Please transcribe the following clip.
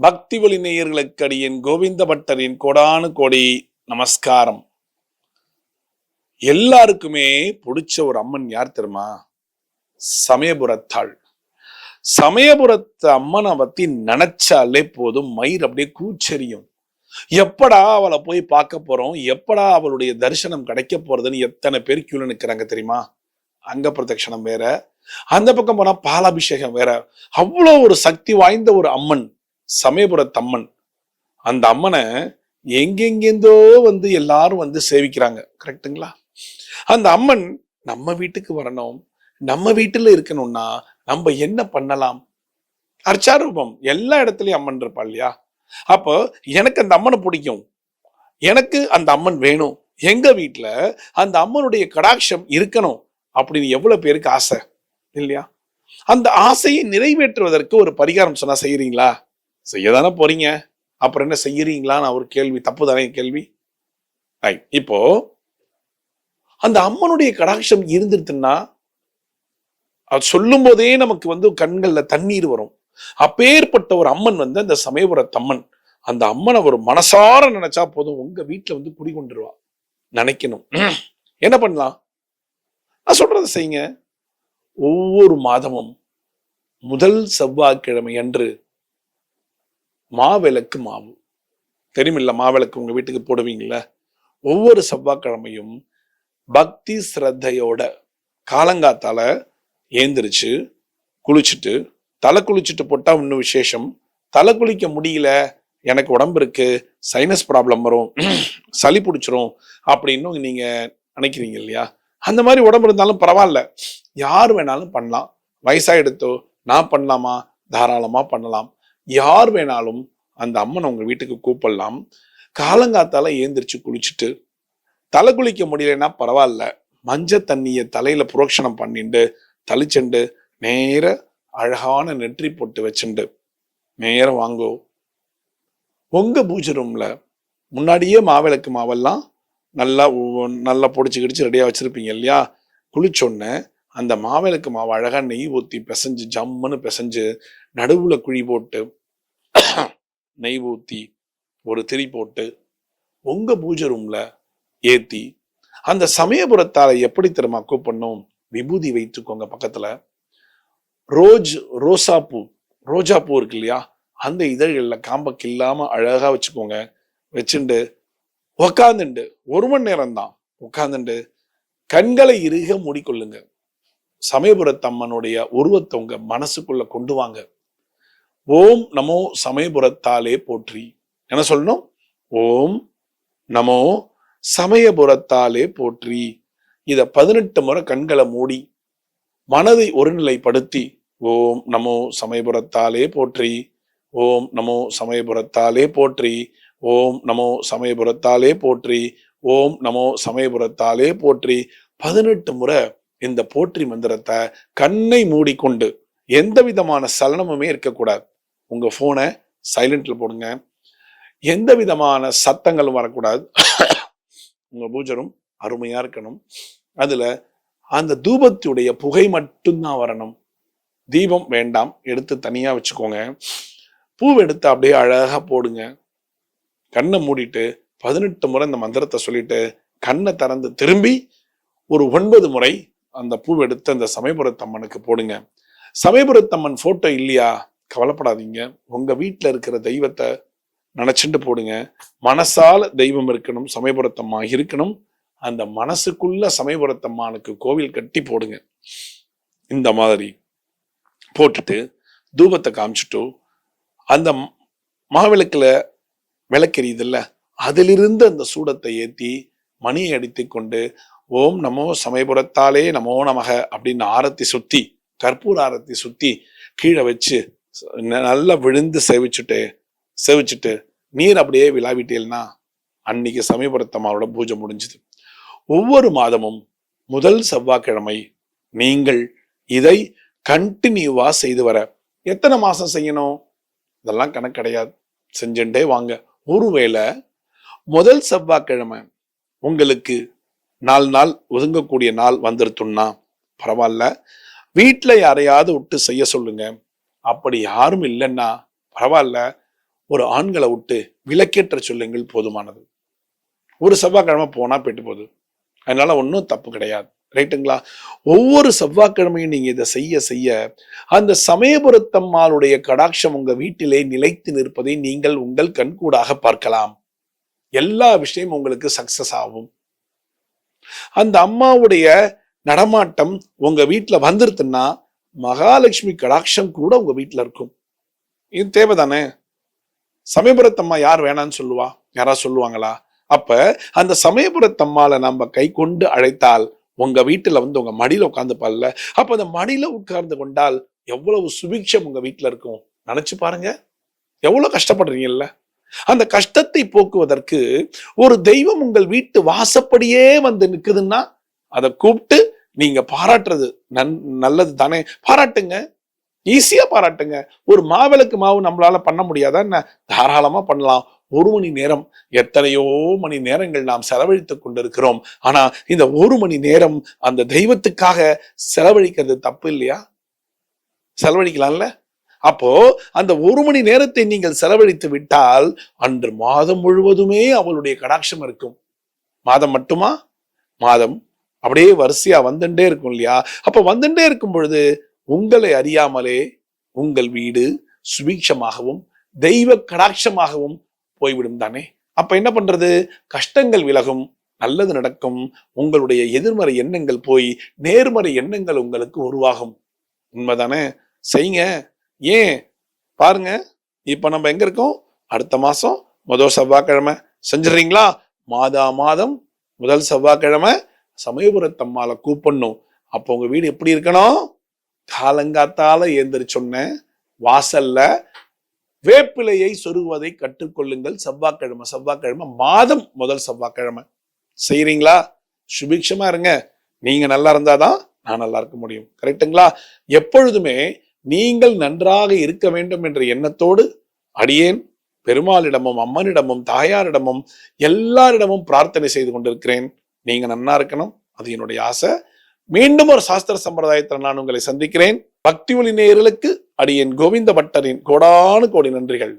பக்தி ஒளி நேயர்களுக்கு அடியேன் கோவிந்த பட்டரின் கோடானு கோடி நமஸ்காரம். எல்லாருக்குமே பிடிச்ச ஒரு அம்மன் யார் தெரியுமா? சமயபுரத்தாள். சமயபுரத்து அம்மனை பத்தி நினைச்சாலே போதும் மயிர் அப்படியே கூச்சரியும். எப்படா அவளை போய் பார்க்க போறோம்? எப்படா அவளுடைய தரிசனம் கிடைக்க போறதுன்னு எத்தனை பேர் கியூல நிக்கிறாங்க தெரியுமா? அங்க பிரதட்சணம் வேற. அந்த பக்கம் போனா பாலாபிஷேகம் வேற. அவ்வளோ ஒரு சக்தி வாய்ந்த ஒரு அம்மன். சமயபுரத்து அம்மன் அந்த அம்மனை எங்கெங்கேந்தோ வந்து எல்லாரும் வந்து சேவிக்கிறாங்க. கரெக்ட்டுங்களா? அந்த அம்மன் நம்ம வீட்டுக்கு வரணும். நம்ம வீட்டுல இருக்கணும்னா நம்ம என்ன பண்ணலாம்? அர்ச்சாரூபம். எல்லா இடத்துலயும் அம்மன் இருப்பா இல்லையா? அப்போ எனக்கு அந்த அம்மனை பிடிக்கும். எனக்கு அந்த அம்மன் வேணும். எங்க வீட்டுல அந்த அம்மனுடைய கடாட்சம் இருக்கணும் அப்படின்னு எவ்வளவு பேருக்கு ஆசை இல்லையா? அந்த ஆசையை நிறைவேற்றுவதற்கு ஒரு பரிகாரம் சொன்னா செய்யறீங்களா செய்யதானே போறீங்க? அப்புறம் என்ன செய்யறீங்களான்னு ஒரு கேள்வி தப்பு தானே கேள்வி? ரைட் இப்போ அந்த அம்மனுடைய கடாட்சம் இருந்துருச்சுன்னா அது சொல்லும் போதே நமக்கு வந்து கண்கள்ல தண்ணீர் வரும். அப்பேற்பட்ட ஒரு அம்மன் வந்து அந்த சமயபுரத்தம்மன் அந்த அம்மனை ஒரு மனசார நினைச்சா போதும் உங்க வீட்டுல வந்து குடிகொண்டுருவா நினைக்கணும். என்ன பண்ணலாம்? நான் சொல்றதை செய்யுங்க. ஒவ்வொரு மாதமும் முதல் செவ்வாய்க்கிழமை அன்று மாவிளக்கு மாவு. தெரியுமில்ல மாவிளக்கு உங்க வீட்டுக்கு போடுவீங்கள ஒவ்வொரு செவ்வாய்க்கிழமையும் பக்தி ஸ்ரத்தையோட காலங்காத்தால ஏந்திரிச்சு குளிச்சுட்டு தலை குளிச்சுட்டு போட்டா இன்னும் விசேஷம். தலை குளிக்க முடியல எனக்கு உடம்பு இருக்கு சைனஸ் ப்ராப்ளம் வரும் சளி பிடிச்சிரும் அப்படின்னு நீங்க நினைக்கிறீங்க இல்லையா? அந்த மாதிரி உடம்பு இருந்தாலும் பரவாயில்ல. யார் வேணாலும் பண்ணலாம். வயசாயிடுத்தோ நான் பண்ணலாமா? தாராளமா பண்ணலாம். யார் வேணாலும் அந்த அம்மனை உங்க வீட்டுக்கு கூப்பிடலாம். காலங்காத்தால ஏந்திரிச்சு குளிச்சுட்டு தலை குளிக்க முடியலன்னா பரவாயில்ல. மஞ்சள் தண்ணியை தலையில புரோக்ஷணம் பண்ணிட்டு தளிச்சுண்டு நேர அழகான நெற்றி போட்டு வச்சுண்டு. நேரம் வாங்கோ. உங்க பூஜை ரூம்ல முன்னாடியே மாவிளக்கு மாவெல்லாம் நல்லா நல்லா பொடிச்சு கிடிச்சு ரெடியா வச்சிருப்பீங்க இல்லையா? குளிச்சோடனே அந்த மாவிளக்கு மாவு அழகா நெய் ஊத்தி பிசைஞ்சு ஜம்முன்னு பிசைஞ்சு நடுவுல குழி போட்டு நெய் ஊற்றி ஒரு திரி போட்டு உங்க பூஜை ரூம்ல ஏத்தி அந்த சமயபுரத்தால எப்படி தெரியுமா கூப்பிடணும்? விபூதி வைத்துக்கோங்க பக்கத்துல. ரோஜ் ரோசா பூ ரோஜா பூ இருக்கு இல்லையா? அந்த இதழ்களில் காம்பக்கு இல்லாம அழகா வச்சுக்கோங்க. வச்சுண்டு உக்காந்துண்டு. ஒரு மணி நேரம் தான் உட்காந்துண்டு கண்களை இறுக மூடிக்கொள்ளுங்க. சமயபுரத்தம்மனுடைய உருவத்தை உங்க மனசுக்குள்ள கொண்டு வாங்க. ஓம் நமோ சமயபுரத்தாலே போற்றி. என்ன சொல்லணும்? ஓம் நமோ சமயபுரத்தாலே போற்றி. இத பதினெட்டு முறை கண்களை மூடி மனதை ஒருநிலைப்படுத்தி ஓம் நமோ சமயபுரத்தாலே போற்றி. ஓம் நமோ சமயபுரத்தாலே போற்றி. ஓம் நமோ சமயபுரத்தாலே போற்றி. ஓம் நமோ சமயபுரத்தாலே போற்றி. பதினெட்டு முறை இந்த போற்றி மந்திரத்தை கண்ணை மூடிக்கொண்டு எந்த விதமான சலனமுமே இருக்கக்கூடாது. உங்கள் ஃபோனை சைலண்ட்ல போடுங்க. எந்த விதமான சத்தங்களும் வரக்கூடாது. உங்கள் பூஜரும் அருமையாக இருக்கணும். அதில் அந்த தூபத்துடைய புகை மட்டும்தான் வரணும். தீபம் வேண்டாம். எடுத்து தனியாக வச்சுக்கோங்க. பூவை எடுத்து அப்படியே அழகாக போடுங்க. கண்ணை மூடிட்டு பதினெட்டு முறை இந்த மந்திரத்தை சொல்லிட்டு கண்ணை திறந்து திரும்பி ஒரு ஒன்பது முறை அந்த பூ எடுத்து அந்த சமயபுரத்தம்மனுக்கு போடுங்க. சமயபுரத்தம்மன் ஃபோட்டோ இல்லையா? கவலைப்படாதீங்க. உங்க வீட்டில் இருக்கிற தெய்வத்தை நினைச்சுட்டு போடுங்க. மனசால தெய்வம் இருக்கணும் சமயபுரத்தம்மா இருக்கணும். அந்த மனசுக்குள்ள சமயபுரத்தம்மானுக்கு கோவில் கட்டி போடுங்க. இந்த மாதிரி போட்டுட்டு தூபத்தை காமிச்சிட்டு அந்த மாவிளக்கில் மாவிளக்குல விளக்கெரியுதுல்ல? அதிலிருந்து அந்த சூடத்தை ஏற்றி மணியை அடித்து கொண்டு ஓம் நமோ சமயபுரத்தாலே நமோ நமக அப்படின்னு ஆரத்தி சுத்தி கற்பூர ஆரத்தி சுத்தி கீழே வச்சு நல்லா விழுந்து சேவிச்சுட்டு சேவிச்சுட்டு நீர் அப்படியே விழாவிட்டீங்கன்னா அன்னைக்கு சமயபுரத்தம்மாவோட பூஜை முடிஞ்சுது. ஒவ்வொரு மாதமும் முதல் செவ்வாய்க்கிழமை நீங்கள் இதை கண்டினியூவா செய்து வர. எத்தனை மாசம் செய்யணும்? இதெல்லாம் கணக்கு கிடையாது. செஞ்சுட்டே வாங்க. ஒருவேளை முதல் செவ்வாய்க்கிழமை உங்களுக்கு நாலு நாள் ஒதுங்கக்கூடிய நாள் வந்துருத்துன்னா பரவாயில்ல. வீட்டில் யாரையாவது விட்டு செய்ய சொல்லுங்க. அப்படி யாரும் இல்லைன்னா பரவாயில்ல ஒரு ஆண்களை விட்டு விலக்கேற்ற சொல்லுங்கள் போதுமானது. ஒரு செவ்வாய்க்கிழமை போனால் போயிட்டு போகுது. அதனால ஒன்றும் தப்பு கிடையாது. ரைட்டுங்களா? ஒவ்வொரு செவ்வாய்க்கிழமையும் நீங்கள் இதை செய்ய செய்ய அந்த சமயபுரத்தம்மாளுடைய கடாட்சம் உங்கள் வீட்டிலே நிலைத்து நிற்பதை நீங்கள் உங்கள் கண்கூடாக பார்க்கலாம். எல்லா விஷயமும் உங்களுக்கு சக்சஸ் ஆகும். அந்த அம்மாவுடைய நடமாட்டம் உங்க வீட்டில் வந்துருதுன்னா மகாலட்சுமி கடாட்சம் கூட உங்க வீட்டுல இருக்கும். இது தேவைதானே? சமயபுரத்தம்மா யார் வேணான்னு சொல்லுவா? யாரா சொல்லுவாங்களா? அப்ப அந்த சமயபுரத்தம்மாளை நம்ம கை கொண்டு அழைத்தால் உங்க வீட்டுல வந்து உங்க மடியில உட்கார்ந்து பால்ல அப்ப அந்த மடியில உட்கார்ந்து கொண்டால் எவ்வளவு சுபிக்ஷம் உங்க வீட்டுல இருக்கும்? நினைச்சு பாருங்க. எவ்வளவு கஷ்டப்படுறீங்கல்ல? அந்த கஷ்டத்தை போக்குவதற்கு ஒரு தெய்வம் உங்கள் வீட்டு வாசப்படியே வந்து நிக்குதுன்னா அதை கூப்பிட்டு நீங்க பாராட்டுறது நன் நல்லது தானே? பாராட்டுங்க. ஈஸியா பாராட்டுங்க. ஒரு மாவிளக்கு மாவு நம்மளால பண்ண முடியாதா என்ன? தாராளமா பண்ணலாம். ஒரு மணி நேரம் எத்தனையோ மணி நேரங்கள் நாம் செலவழித்துக் கொண்டிருக்கிறோம். ஆனா இந்த ஒரு மணி நேரம் அந்த தெய்வத்துக்காக செலவழிக்கிறது தப்பு இல்லையா? செலவழிக்கலாம்ல? அப்போ அந்த ஒரு மணி நேரத்தை நீங்கள் செலவழித்து விட்டால் அன்று மாதம் முழுவதுமே அவளுடைய கடாட்சம் இருக்கும். மாதம் மட்டுமா? மாதம் அப்படியே வரிசையா வந்துட்டே இருக்கும் இல்லையா? அப்ப வந்துட்டே இருக்கும் பொழுது உங்களை அறியாமலே உங்கள் வீடு சுபீட்சமாகவும் தெய்வ கடாட்சமாகவும் போய்விடும் தானே? அப்ப என்ன பண்றது? கஷ்டங்கள் விலகும் நல்லது நடக்கும் உங்களுடைய எதிர்மறை எண்ணங்கள் போய் நேர்மறை எண்ணங்கள் உங்களுக்கு உருவாகும். உண்மைதானே? செய்யுங்க. ஏன்? பாருங்க. இப்ப நம்ம எங்க இருக்கோம்? அடுத்த மாசம் முதல் செவ்வாய்க்கிழமை. செஞ்சிடறீங்களா? மாதா மாதம் முதல் செவ்வாய்க்கிழமை சமயபுரத்தம்மாளை கூப்பிடணும். அப்போ உங்க வீடு எப்படி இருக்கணும்? காலங்காத்தால ஏந்திரிச்சொன்ன வாசல்ல வேப்பிலையை சொருகுவதை கற்றுக்கொள்ளுங்கள். செவ்வாய்க்கிழமை செவ்வாய்க்கிழமை மாதம் முதல் செவ்வாய்க்கிழமை. செய்றீங்களா? சுபிக்ஷமா இருங்க. நீங்க நல்லா இருந்தாதான் நான் நல்லா இருக்க முடியும். கரெக்ட்டுங்களா? எப்பொழுதுமே நீங்கள் நன்றாக இருக்க வேண்டும் என்ற எண்ணத்தோடு அடியேன் பெருமாளிடமும் அம்மனிடமும் தாயாரிடமும் எல்லாரிடமும் பிரார்த்தனை செய்து கொண்டிருக்கிறேன். நீங்க நன்னா இருக்கணும். அது என்னுடைய ஆசை. மீண்டும் ஒரு சாஸ்திர சம்பிரதாயத்தில் நான் உங்களை சந்திக்கிறேன். பக்தி ஒளி நேயர்களுக்கு அடியேன் கோவிந்த பட்டரின் கோடானு கோடி நன்றிகள்.